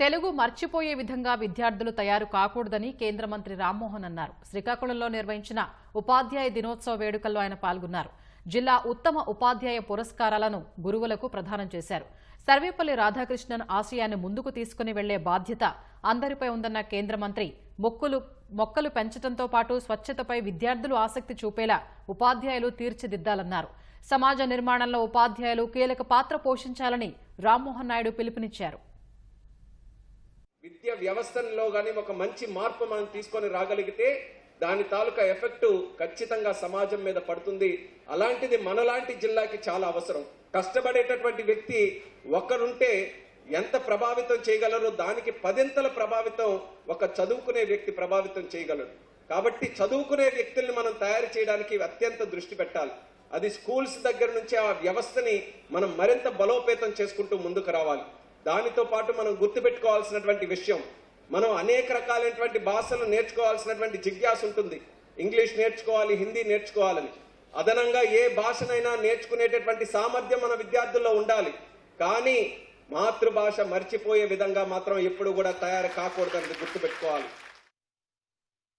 తెలుగు మర్చిపోయే విధంగా విద్యార్థులు తయారు కాకూడదని కేంద్ర మంత్రి రామ్మోహన్ అన్నారు. శ్రీకాకుళంలో నిర్వహించిన ఉపాధ్యాయ దినోత్సవ వేడుకల్లో ఆయన పాల్గొన్నారు. జిల్లా ఉత్తమ ఉపాధ్యాయ పురస్కారాలను గురువులకు ప్రదానం చేశారు. సర్వేపల్లి రాధాకృష్ణన్ ఆశయాన్ని ముందుకు తీసుకుని వెళ్ళే బాధ్యత అందరిపై ఉందన్న కేంద్ర మంత్రి మొక్కులు మొక్కలు పెంచడంతో పాటు స్వచ్ఛతపై విద్యార్థులు ఆసక్తి చూపేలా ఉపాధ్యాయులు తీర్చిదిద్దాలన్నారు. సమాజ నిర్మాణంలో ఉపాధ్యాయులు కీలక పాత్ర పోషించాలని రామ్మోహన్ నాయుడు పిలుపునిచ్చారు. వ్యవస్థలో కానీ ఒక మంచి మార్పు మనం తీసుకొని రాగలిగితే దాని తాలూకా ఎఫెక్ట్ ఖచ్చితంగా సమాజం మీద పడుతుంది. అలాంటిది మనలాంటి జిల్లాకి చాలా అవసరం. కష్టపడేటటువంటి వ్యక్తి ఒక్కరుంటే ఎంత ప్రభావితం చేయగలరో దానికి పదింతల ప్రభావితం ఒక చదువుకునే వ్యక్తి ప్రభావితం చేయగలరు కాబట్టి చదువుకునే వ్యక్తుల్ని మనం తయారు చేయడానికి అత్యంత దృష్టి పెట్టాలి. అది స్కూల్స్ దగ్గర నుంచి ఆ వ్యవస్థని మనం మరింత బలోపేతం చేసుకుంటూ ముందుకు రావాలి. దానితో పాటు మనం గుర్తుపెట్టుకోవాల్సినటువంటి విషయం మనం అనేక రకాలైనటువంటి భాషలు నేర్చుకోవాల్సినటువంటి జిజ్ఞాస ఉంటుంది. ఇంగ్లీష్ నేర్చుకోవాలి హిందీ నేర్చుకోవాలని. అదనంగా ఏ భాషనైనా నేర్చుకునేటటువంటి సామర్థ్యం మన విద్యార్థుల్లో ఉండాలి. కానీ మాతృభాష మర్చిపోయే విధంగా మాత్రం ఎప్పుడు కూడా తయారు కాకూడదని గుర్తుపెట్టుకోవాలి.